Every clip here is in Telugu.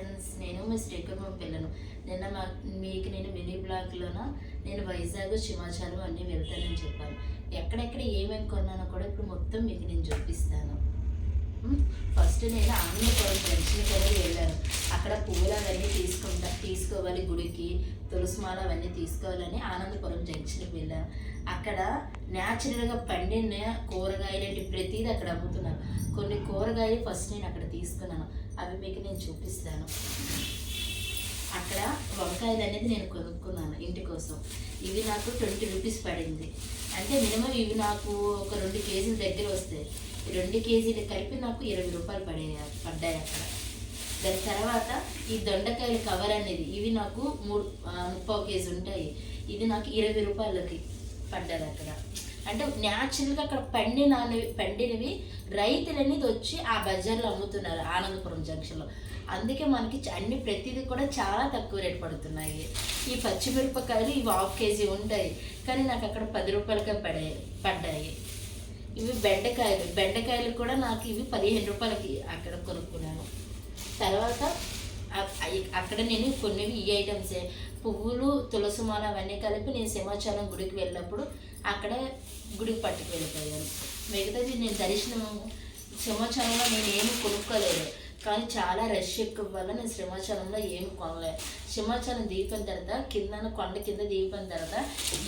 ఫ్రెండ్స్ నేను మీ శ్రీకుర్మ పిల్లను నిన్న మా మీకు నేను మినీ బ్లాగ్లోన నేను వైజాగ్ సింహాచలం అన్నీ వెళ్తానని చెప్పాను. ఎక్కడెక్కడ ఏమేమి కొన్నానో కూడా ఇప్పుడు మొత్తం మీకు నేను చూపిస్తాను. ఫస్ట్ నేను ఆనందపురం ఫ్రెండ్స్ని కూడా వెళ్ళాను. అక్కడ పువ్వులు అవన్నీ తీసుకుంటా తీసుకోవాలి గుడికి తులసిమాల అవన్నీ తీసుకోవాలని ఆనందపురం జంక్షన్కి వెళ్ళాను అక్కడ న్యాచురల్గా పండిన కూరగాయలు ప్రతిదీ అక్కడ అమ్ముతున్నారు. కొన్ని కూరగాయలు ఫస్ట్ నేను అక్కడ తీసుకున్నాను. అవి మీకు నేను చూపిస్తాను. అక్కడ వంకాయలు అనేది నేను కొనుక్కున్నాను ఇంటి కోసం. ఇవి నాకు ట్వంటీ రూపీస్ పడింది. అంటే మినిమం ఇవి నాకు ఒక రెండు కేజీల దగ్గర వస్తాయి. రెండు కేజీలు కలిపి నాకు ఇరవై రూపాయలు పడే పడ్డాయి అక్కడ. దాని తర్వాత ఈ దొండకాయల కవర్ అనేది ఇవి నాకు మూడు ముప్పై ముప్పావు కేజీ ఉంటాయి. ఇది నాకు ఇరవై రూపాయలకి పడ్డది అక్కడ. అంటే న్యాచురల్గా అక్కడ పండిన పండినవి రైతులు అనేది వచ్చి ఆ బజార్లో అమ్ముతున్నారు ఆనందపురం జంక్షన్లో. అందుకే మనకి అన్ని ప్రతిదీ కూడా చాలా తక్కువ రేట్ పడుతున్నాయి. ఈ పచ్చిమిరపకాయలు ఇవి హాఫ్ కేజీ ఉంటాయి కానీ నాకు అక్కడ పది రూపాయలకే పడాయి పడ్డాయి. ఇవి బెండకాయలు బెండకాయలు కూడా నాకు ఇవి పదిహేను రూపాయలకి అక్కడ కొనుక్కున్నాను. తర్వాత అక్కడ నేను కొన్ని ఈ ఐటమ్సే. పువ్వులు తులసిమాల అవన్నీ కలిపి నేను సింహాచలం గుడికి వెళ్ళినప్పుడు అక్కడ గుడికి పట్టుకు వెళ్ళిపోయాను. మిగతాది నేను దర్శనం సింహాచలంలో నేను ఏమి కొనుక్కోలేదు. కానీ చాలా రష్ ఎక్కువ వల్ల నేను సింహాచలంలో ఏమి కొనలేదు సింహాచలం దీపం తర్వాత కింద కొండ కింద దీపం తర్వాత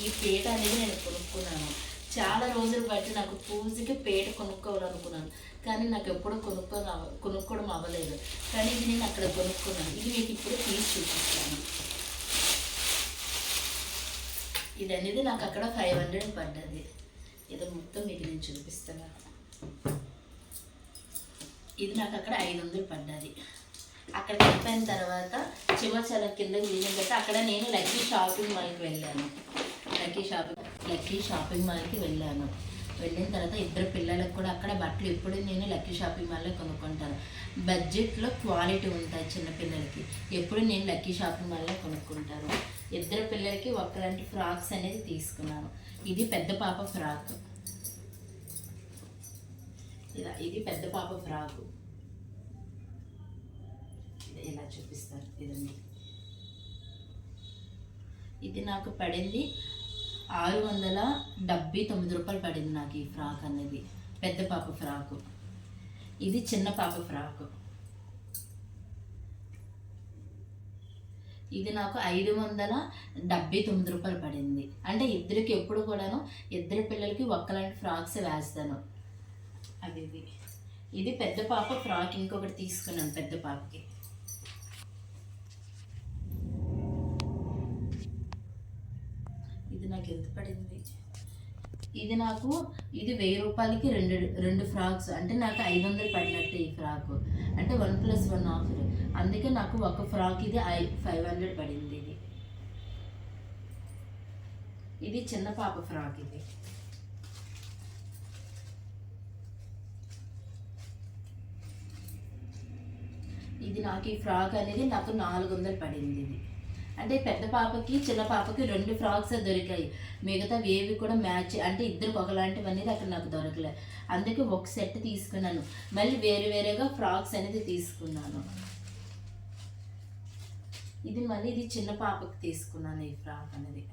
ఈ పీట అనేది నేను కొనుక్కున్నాను. చాలా రోజులు బట్టి నాకు పూజకి పేట కొనుక్కోవాలనుకున్నాను. కానీ నాకు ఎప్పుడు కొనుక్కో కొనుక్కోవడం అవ్వలేదు. కానీ ఇది నేను అక్కడ కొనుక్కున్నాను. ఇది మీకు ఇప్పుడు తీసి చూపిస్తాను. ఇది అనేది నాకు అక్కడ ఫైవ్ హండ్రెడ్ పడ్డది. ఇది మొత్తం మీకు నేను చూపిస్తాను. ఇది నాకు అక్కడ ఐదు వందలు పడ్డది. అక్కడ అయిపోయిన తర్వాత సింహాచలం కింద వెళ్ళిన తర్వాత అక్కడ నేను లక్కీ షాపింగ్ మాల్కి వెళ్ళాను. లక్కీ షాపింగ్ లక్కీ షాపింగ్ మాల్కి వెళ్ళాను. వెళ్ళిన తర్వాత ఇద్దరు పిల్లలకు కూడా అక్కడ బట్టలు ఎప్పుడు నేను లక్కీ షాపింగ్ మాల్లో కొనుక్కుంటాను. బడ్జెట్లో క్వాలిటీ ఉంటాయి చిన్నపిల్లలకి ఎప్పుడు నేను లక్కీ షాపింగ్ మాల్లో కొనుక్కుంటాను. ఇద్దరు పిల్లలకి ఒకలాంటి ఫ్రాక్స్ అనేది తీసుకున్నాను. ఇది పెద్ద పాప ఫ్రాక్. ఇలా ఇది పెద్ద పాప ఫ్రాక్. ఇలా చూపిస్తారు ఇదండి. ఇది నాకు పడింది ఆరు వందల డెబ్బై తొమ్మిది రూపాయలు పడింది నాకు ఈ ఫ్రాక్ అనేది. పెద్ద పాప ఫ్రాకు. ఇది చిన్న పాప ఫ్రాకు. ఇది నాకు ఐదు వందల డెబ్బై తొమ్మిది రూపాయలు పడింది. అంటే ఇద్దరికి ఎప్పుడు కూడాను ఇద్దరు పిల్లలకి ఒక్కలాంటి ఫ్రాక్స్ వేస్తాను. అది ఇది ఇది పెద్ద పాప ఫ్రాక్ ఇంకొకటి తీసుకున్నాను పెద్ద పాపకి. ఇది నాకు పడింది. ఇది నాకు ఇది వెయ్యి రూపాయలకి రెండు రెండు ఫ్రాక్స్. అంటే నాకు ఐదు వందలు పడినట్టు ఈ ఫ్రాక్. అంటే వన్ ప్లస్ వన్ ఆఫర్ అందుకే నాకు ఒక ఫ్రాక్ ఇది ఐ ఫైవ్ హండ్రెడ్ పడింది ఇది. ఇది చిన్న పాప ఫ్రాక్ ఇది. ఇది నాకు ఈ ఫ్రాక్ అనేది నాకు నాలుగు వందలు పడింది ఇది. అంటే పెద్ద పాపకి చిన్న పాపకి రెండు ఫ్రాక్స్ దొరికాయి. మిగతా ఏవి కూడా మ్యాచ్. అంటే ఇద్దరికి ఒకలాంటివి అనేది అక్కడ నాకు దొరకలేదు అందుకే ఒక సెట్ తీసుకున్నాను. మళ్ళీ వేరు వేరేగా ఫ్రాక్స్ అనేది తీసుకున్నాను. ఇది మళ్ళీ ఇది చిన్న పాపకి తీసుకున్నాను ఈ ఫ్రాక్ అనేది.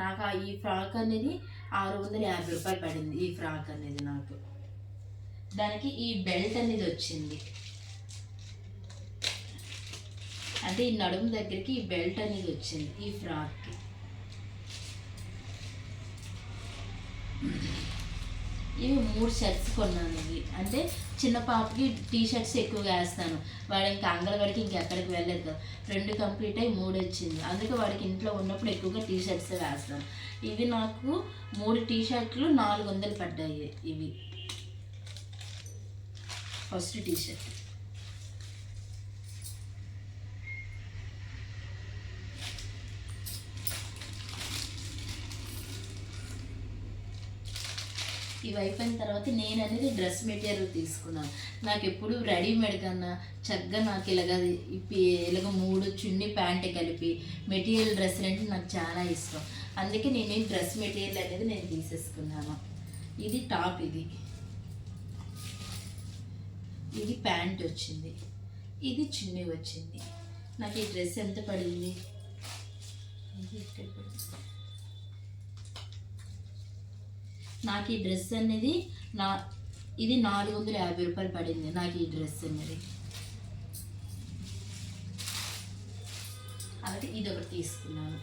నాకు ఆ ఈ ఫ్రాక్ అనేది ఆరు వందల యాభై రూపాయలు పడింది ఈ ఫ్రాక్ అనేది నాకు. దానికి ఈ బెల్ట్ అనేది వచ్చింది. అంటే ఈ నడుము దగ్గరికి ఈ బెల్ట్ అనేది వచ్చింది ఈ ఫ్రాక్కి. ఇవి మూడు షర్ట్స్ కొన్నాను ఇవి. అంటే చిన్న పాపకి టీ షర్ట్స్ ఎక్కువగా వేస్తాను. వాడు ఇంకా అంగన్వాడికి ఇంకెక్కడికి వెళ్ళలేదు కదా రెండు కంప్లీట్ అయ్యి మూడు వచ్చింది. అందుకే వాడికి ఇంట్లో ఉన్నప్పుడు ఎక్కువగా టీ షర్ట్స్ వేస్తాను. ఇవి నాకు మూడు టీ షర్ట్లు నాలుగు వందలు పడ్డాయి ఇవి. ఫస్ట్ టీ షర్ట్ ఇవి అయిపోయిన తర్వాత నేను అనేది డ్రెస్ మెటీరియల్ తీసుకున్నాను నాకు ఎప్పుడు రెడీమేడ్ కన్నా చక్కగా నాకు ఇలాగ ఇప్పి ఇలాగ మూడు చున్ని ప్యాంట్ కలిపి మెటీరియల్ డ్రెస్సులు అంటే నాకు చాలా ఇష్టం. అందుకే నేను డ్రెస్ మెటీరియల్ అనేది నేను తీసేసుకున్నాను. ఇది టాప్ ఇది. ఇది ప్యాంట్ వచ్చింది. ఇది చున్నీ వచ్చింది. నాకు ఈ డ్రెస్ ఎంత పడింది? నాకు ఈ డ్రెస్ అనేది నా ఇది నాలుగు వందల యాభై రూపాయలు పడింది నాకు ఈ డ్రెస్ అనేది. అలాగే ఇది ఒకటి తీసుకున్నాను.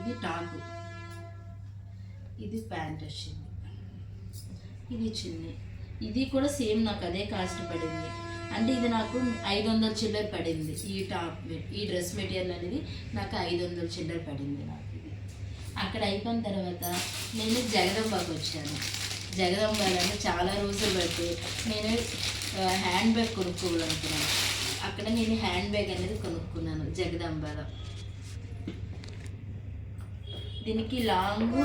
ఇది టాకు ఇది ప్యాంట్ వచ్చింది. ఇది చిన్ని. ఇది కూడా సేమ్ నాకు అదే కాస్ట్ పడింది. అంటే ఇది నాకు ఐదు వందల చిల్లర పడింది. ఈ టాప్ ఈ డ్రెస్ మెటీరియల్ అనేది నాకు ఐదు వందల చిల్లర పడింది నాకు ఇది. అక్కడ అయిపోయిన తర్వాత నేను జగదంబాకు వచ్చాను. జగదంబాలని చాలా రోజులు బట్టి నేను హ్యాండ్ బ్యాగ్ కొనుక్కోవాలనుకున్నాను. అక్కడ నేను హ్యాండ్ బ్యాగ్ అనేది కొనుక్కున్నాను జగదంబాలో. దీనికి లాంగ్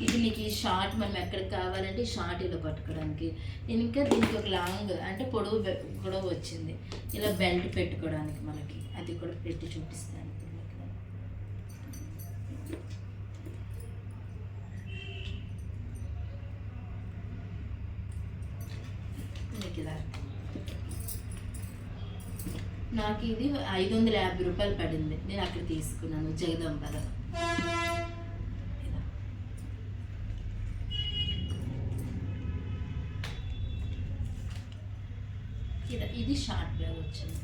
ఇది నీకు ఈ షార్ట్ మనం ఎక్కడికి కావాలంటే ఈ షార్ట్ ఇలా పట్టుకోవడానికి. ఇంకా దీనికి ఒక లాంగ్ అంటే పొడవు బె- కూడా వచ్చింది. ఇలా బెల్ట్ పెట్టుకోవడానికి మనకి. అది కూడా పెట్టి చూపిస్తాను నాకు ఇది ఐదు వందల యాభై రూపాయలు పడింది. నేను అక్కడ తీసుకున్నాను జగదంబలో ఇది షార్ట్ బ్యాగ్ వచ్చింది.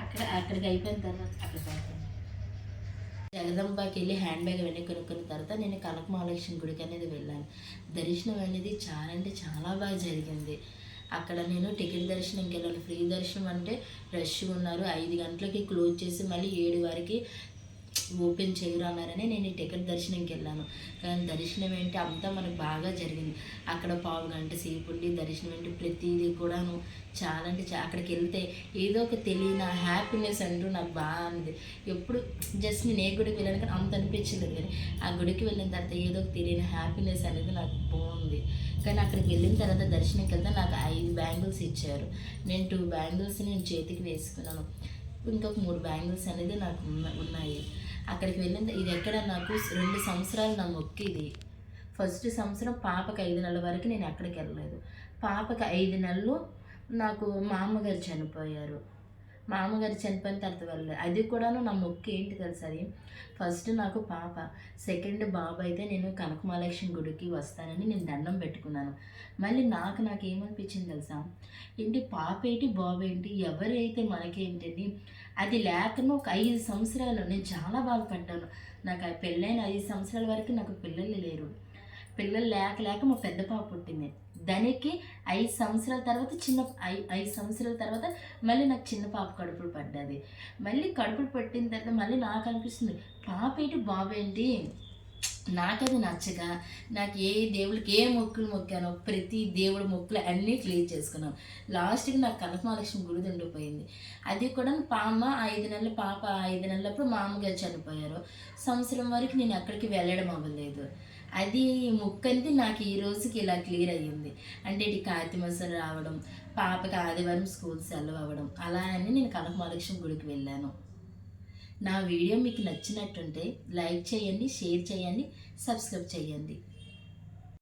అక్కడ అక్కడికి అయిపోయిన తర్వాత అక్కడ కాకుండా జగదంబాకి వెళ్ళి హ్యాండ్ బ్యాగ్ అవన్నీ కొనుక్కున్న తర్వాత నేను కనక మహాలక్ష్మి గుడికి అనేది వెళ్ళాను. దర్శనం అనేది చాలా అంటే చాలా బాగా జరిగింది. అక్కడ నేను టికెట్ దర్శనంకి వెళ్ళాను ఫ్రీ దర్శనం అంటే రష్ ఉన్నారు. ఐదు గంటలకి క్లోజ్ చేసి మళ్ళీ ఏడు వరకు ఓపెన్ చేయరు అన్నారని నేను ఈ టికెట్ దర్శనంకి వెళ్ళాను. కానీ దర్శనం ఏంటి? అంతా మనకు బాగా జరిగింది. అక్కడ పావు గంట సేపు ఉండి దర్శనం ఏంటి? ప్రతిదీ కూడాను చాలా అంటే చా- అక్కడికి వెళ్తే ఏదో ఒక తెలియని హ్యాపీనెస్ అంటూ నాకు బాగా అనేది ఎప్పుడు జస్ట్ నేను ఏ గుడికి వెళ్ళాను కానీ అంత అనిపించలేదు కానీ ఆ గుడికి వెళ్ళిన తర్వాత ఏదో ఒక తెలియని హ్యాపీనెస్ అనేది నాకు బాగుంది. కానీ అక్కడికి వెళ్ళిన తర్వాత దర్శనంకి వెళ్తే నాకు ఐదు బ్యాంగిల్స్ ఇచ్చారు. నేను టూ బ్యాంగిల్స్ నేను చేతికి వేసుకున్నాను. ఇంకొక మూడు బ్యాంగిల్స్ అనేది నాకు ఉన్నాయి. అక్కడికి వెళ్ళిన ఇది ఎక్కడ నాకు రెండు సంవత్సరాలు నా మొక్కు ఇది. ఫస్ట్ సంవత్సరం పాపకి ఐదు నెలల వరకు నేను ఎక్కడికి వెళ్ళలేదు. పాపకి ఐదు నెలలు నాకు మా అమ్మగారు చనిపోయారు. మా అమ్మగారు చనిపోయిన తర్వాత వెళ్ళలేదు. అది కూడాను నా మొక్కు ఏంటి తెలుసా అది? ఫస్ట్ నాకు పాప సెకండ్ బాబు అయితే నేను కనకమహాలక్ష్మి గుడికి వస్తానని నేను దండం పెట్టుకున్నాను. మళ్ళీ నాకు నాకు ఏమనిపించింది తెలుసా? ఏంటి పాప ఏంటి బాబు ఏంటి ఎవరైతే మనకేంటండి అది లేకను ఒక ఐదు సంవత్సరాలు. నేను చాలా బాధపడ్డాను. నాకు ఆ పెళ్ళైన ఐదు సంవత్సరాల వరకు నాకు పిల్లలు లేరు. పిల్లలు లేక లేక మా పెద్ద పాప పుట్టింది. దానికి ఐదు సంవత్సరాల తర్వాత చిన్న ఐ ఐదు సంవత్సరాల తర్వాత మళ్ళీ నాకు చిన్న పాప కడుపులు పడ్డది. మళ్ళీ కడుపులు పట్టిన తర్వాత మళ్ళీ నాకు అనిపిస్తుంది పాప ఏంటి బాబు ఏంటి నాకది నచ్చగా నాకు ఏ దేవుడికి ఏ మొక్కులు మొక్కానో ప్రతి దేవుడి మొక్కులు అన్నీ క్లియర్ చేసుకున్నాను లాస్ట్కి నాకు కనకమహాలక్ష్మి గుడి ఉండిపోయింది అది కూడా పామ ఐదు నెలల పాప ఐదు నెలలప్పుడు మామగారు చనిపోయారు. సంవత్సరం వరకు నేను ఎక్కడికి వెళ్ళడం అవ్వలేదు. అది ముక్కంది నాకు ఈ రోజుకి ఇలా క్లియర్ అయ్యింది. అంటే ఇటు కార్తీక రావడం పాపకి ఆదివారం స్కూల్ సెలవు అవ్వడం అలా అని నేను కనకమహాలక్ష్మి గుడికి వెళ్ళాను. నా వీడియో మీకు నచ్చినట్టుంటే లైక్ చేయండి షేర్ చేయండి సబ్స్క్రైబ్ చేయండి.